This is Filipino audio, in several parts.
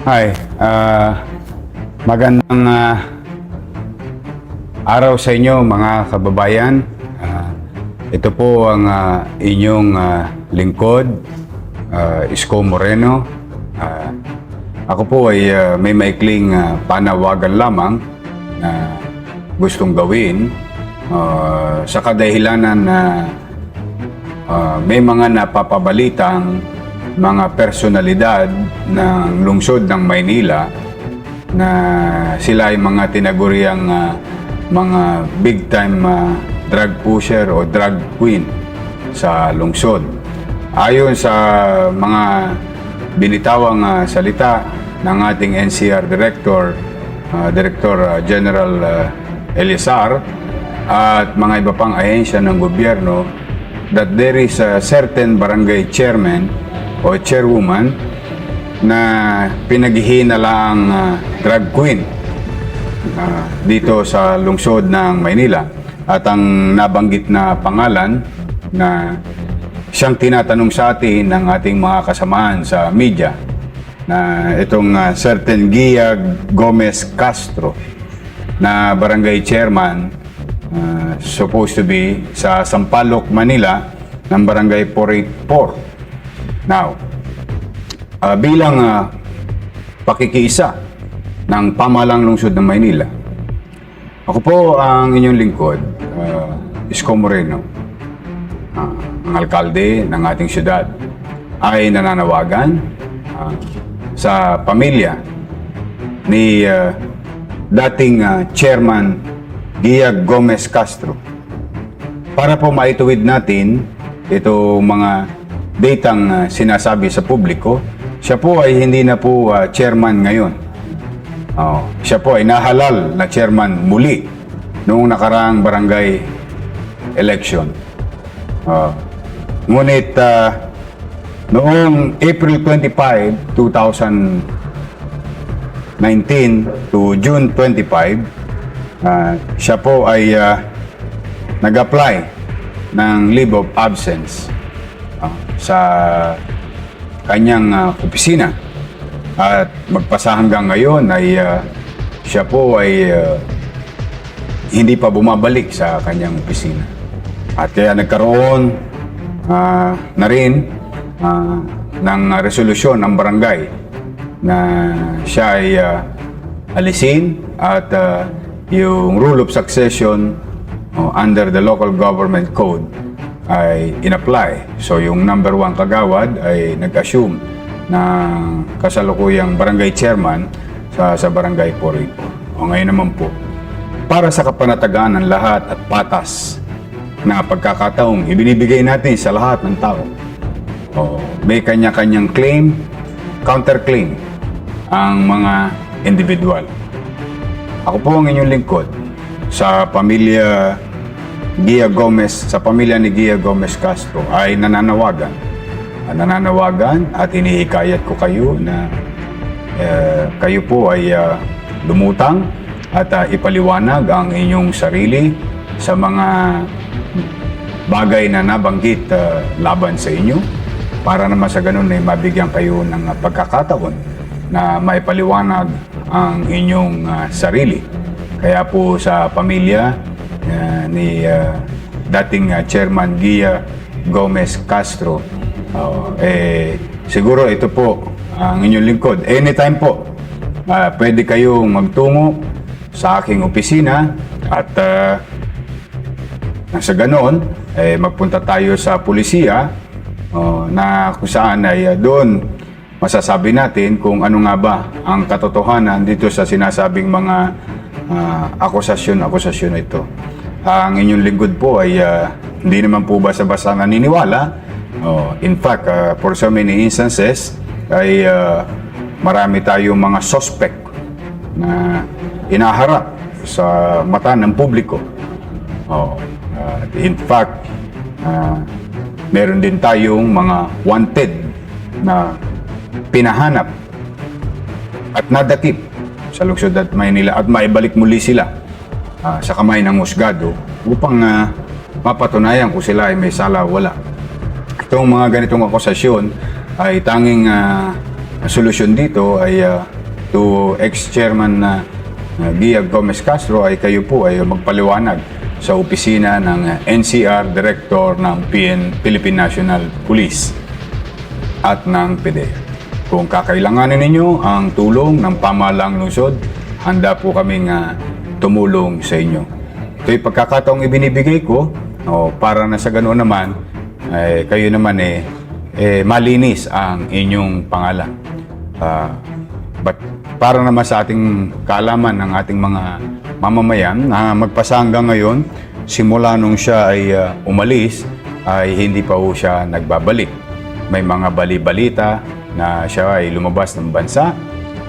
Hi, ah, magandang ah, araw sa inyo mga kababayan. Ah, ito po ang ah, inyong ah, lingkod, ah, Isko Moreno. Ah, ako po ay ah, may maikling ah, panawagan lamang na gustong gawin ah, sa kadahilanan na Ah, may mga napapabalitang mga personalidad ng lungsod ng Maynila na sila ay mga tinaguriang ah, mga big time ah, drug pusher o drug queen sa lungsod. Ayon sa mga binitawang ah, salita ng ating NCR Director, ah, Director General ah, Elisar, at mga iba pang ahensya ng gobyerno that there is a certain barangay chairman o chairwoman na pinaghihina lang ah, drug queen ah, dito sa lungsod ng Maynila. At ang nabanggit na pangalan na siyang tinatanong sa atin ng ating mga kasamaan sa media na itong ah, certain Gia Gomez Castro na barangay chairman uh, supposed to be sa Sampaloc, Manila ng barangay 484. Now, uh, bilang uh, pakikiisa ng pamalang lungsod ng Maynila, ako po ang inyong lingkod, uh, Isko Moreno, uh, ang alkalde ng ating syudad, ay nananawagan uh, sa pamilya ni uh, dating uh, chairman Gia Gomez Castro para po maituwid natin ito mga datang uh, sinasabi sa publiko siya po ay hindi na po uh, chairman ngayon Oh, siya po ay nahalal na chairman muli noong nakaraang barangay election. Oh, ngunit uh, noong April 25, 2019 to June 25, ah, siya po ay ah, nag-apply ng leave of absence ah, sa kanyang ah, opisina. At magpasa hanggang ngayon ay ah, siya po ay ah, hindi pa bumabalik sa kanyang opisina. At kaya nagkaroon ah, na rin ah, ng resolusyon ng barangay na siya ay ah, alisin at ah, yung rule of succession oh, under the local government code ay in-apply. So yung number one kagawad ay nag-assume ng kasalukuyang barangay chairman sa, sa barangay 484. O ngayon naman po, para sa kapanatagaan ng lahat at patas na pagkakataong ibinibigay natin sa lahat ng tao. O, may kanya-kanyang claim, counterclaim ang mga individual. Ako po ang inyong lingkod sa pamilya Gia Gomez, sa pamilya ni Gia Gomez Castro ay nananawagan. Nananawagan at inihikayat ko kayo na eh, kayo po ay ah, lumutang at ah, ipaliwanag ang inyong sarili sa mga bagay na nabanggit ah, laban sa inyo para naman sa ganun ay mabigyan kayo ng ah, pagkakataon na maipaliwanag ang inyong ah, sarili. Kaya po sa pamilya ah, ni ah, dating ah, Chairman Gia Gomez Castro, oh, eh, siguro ito po ang inyong lingkod. Anytime po, ah, pwede kayong magtungo sa aking opisina at nang sa ganoon, eh, magpunta tayo sa pulisiya oh, na kung saan ay ah, doon masasabi natin kung ano nga ba ang katotohanan dito sa sinasabing mga ah, akusasyon-akusasyon na ito. Ang inyong lingkod po ay ah, hindi naman po basta-basta naniniwala. Oh, in fact, ah, for so many instances, ay ah, marami tayong mga suspect na inaharap sa mata ng publiko. Oh, uh, in fact, uh, meron din tayong mga wanted na pinahanap at nadakip sa lungsod at Maynila at maibalik muli sila ah, sa kamay ng husgado upang ah, mapatunayan kung sila ay may sala o wala. Itong mga ganitong akusasyon ay tanging ah, solusyon dito ay ah, to ex-chairman na uh, Gia Gomez Castro ay kayo po ay magpaliwanag sa opisina ng NCR Director ng PN, Philippine National Police at ng PDEA. Kung kakailanganin ninyo ang tulong ng pamahalang lungsod, handa po kaming ah, tumulong sa inyo. Ito'y pagkakataong ibinibigay ko o para na sa ganoon naman, ay kayo naman eh, eh malinis ang inyong pangalan. Ah, but para naman sa ating kaalaman ng ating mga mamamayan na magpasa hanggang ngayon, simula nung siya ay ah, umalis, ay hindi pa po siya nagbabalik. May mga bali-balita na siya ay lumabas ng bansa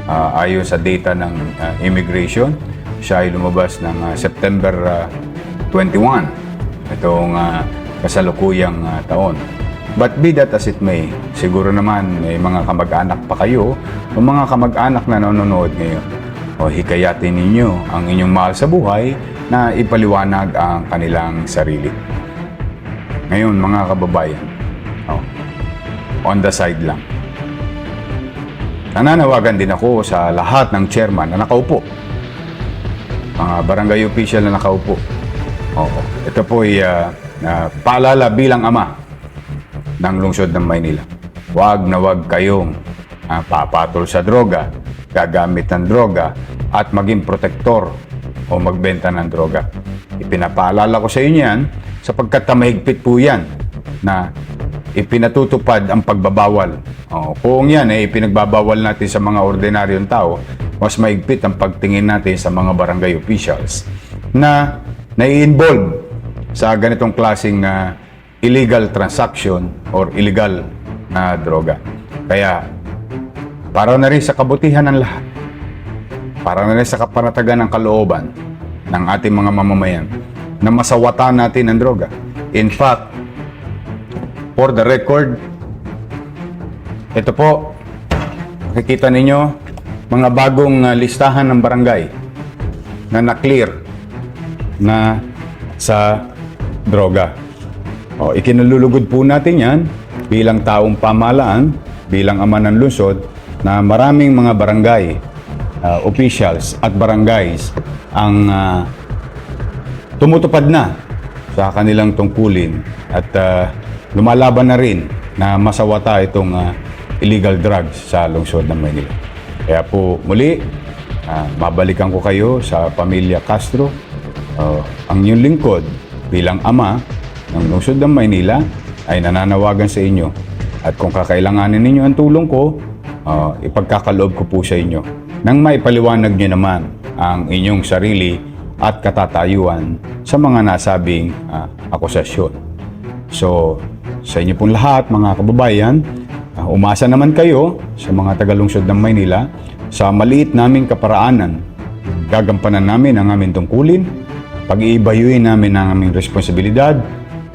ah, ayon sa data ng ah, immigration. Siya ay lumabas ng ah, September ah, 21, itong ah, kasalukuyang ah, taon. But be that as it may, siguro naman may mga kamag-anak pa kayo o mga kamag-anak na nanonood ngayon. O hikayatin ninyo ang inyong mahal sa buhay na ipaliwanag ang kanilang sarili. Ngayon, mga kababayan, oh, on the side lang. Nananawagan din ako sa lahat ng chairman na nakaupo. Mga barangay official na nakaupo. Oo. Ito po ay ah, na paalala bilang ama ng lungsod ng Maynila. Huwag na huwag kayong ah, papatol sa droga, gagamit ng droga, at maging protektor o magbenta ng droga. Ipinapaalala ko sa inyo yan sapagkat mahigpit po yan na ipinatutupad ang pagbabawal. O, kung yan eh, ipinagbabawal natin sa mga ordinaryong tao, mas mahigpit ang pagtingin natin sa mga barangay officials na nai-involve sa ganitong klaseng ah, illegal transaction or illegal na droga. Kaya, para na rin sa kabutihan ng lahat, para na rin sa kapanatagan ng kalooban ng ating mga mamamayan na masawatan natin ang droga. In fact, for the record, ito po, makikita ninyo, mga bagong ah, listahan ng barangay na na-clear na sa droga. O, ikinalulugod po natin yan bilang taong pamahalaan, bilang ama ng lungsod, na maraming mga barangay uh, officials at barangays ang ah, tumutupad na sa kanilang tungkulin at ah, lumalaban na rin na masawata itong ah, illegal drugs sa lungsod ng Maynila. Kaya po muli, ah, mabalikan ko kayo sa pamilya Castro, Oh, ang inyong lingkod bilang ama ng lungsod ng Maynila ay nananawagan sa inyo. At kung kakailanganin ninyo ang tulong ko, ah, ipagkakaloob ko po sa inyo nang maipaliwanag nyo naman ang inyong sarili at katatayuan sa mga nasabing ah, akusasyon. So, sa inyo pong lahat, mga kababayan, ah, umasa naman kayo sa mga tagalungsod ng Maynila sa maliit naming kaparaanan. Gagampanan namin ang aming tungkulin, pag-iibayuin namin ang aming responsibilidad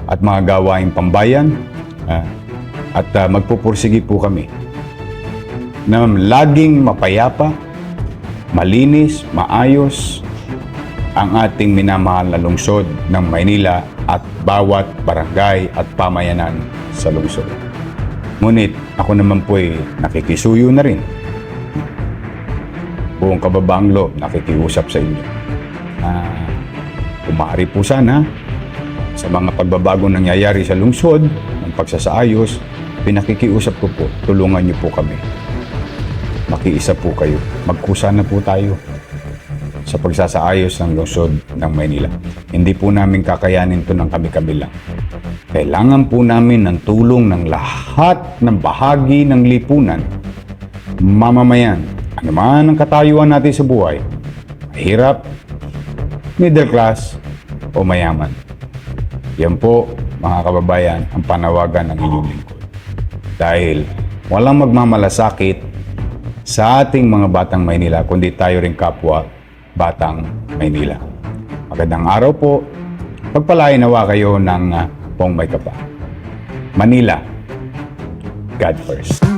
at mga gawaing pambayan ah, at ah, magpupursigi po kami na laging mapayapa, malinis, maayos ang ating minamahal na lungsod ng Maynila at bawat barangay at pamayanan sa lungsod. Ngunit ako naman po ay nakikisuyo na rin. Buong kababaang loob, nakikiusap sa inyo. Ah, umari po sana sa mga pagbabagong nangyayari sa lungsod, ng pagsasaayos, pinakikiusap ko po, tulungan niyo po kami. Makiisa po kayo. Magkusa na po tayo sa pagsasaayos ng lungsod ng Maynila. Hindi po namin kakayanin to ng kami-kami lang. Kailangan po namin ng tulong ng lahat ng bahagi ng lipunan. Mamamayan, ano man ang katayuan natin sa buhay, mahirap, middle class, o mayaman. Yan po, mga kababayan, ang panawagan ng inyong lingkod. Dahil walang magmamalasakit sa ating mga batang Maynila, kundi tayo rin kapwa batang Maynila. Magandang araw po. Pagpalain nawa kayo ng uh, Pong May Kapa. Manila, God first.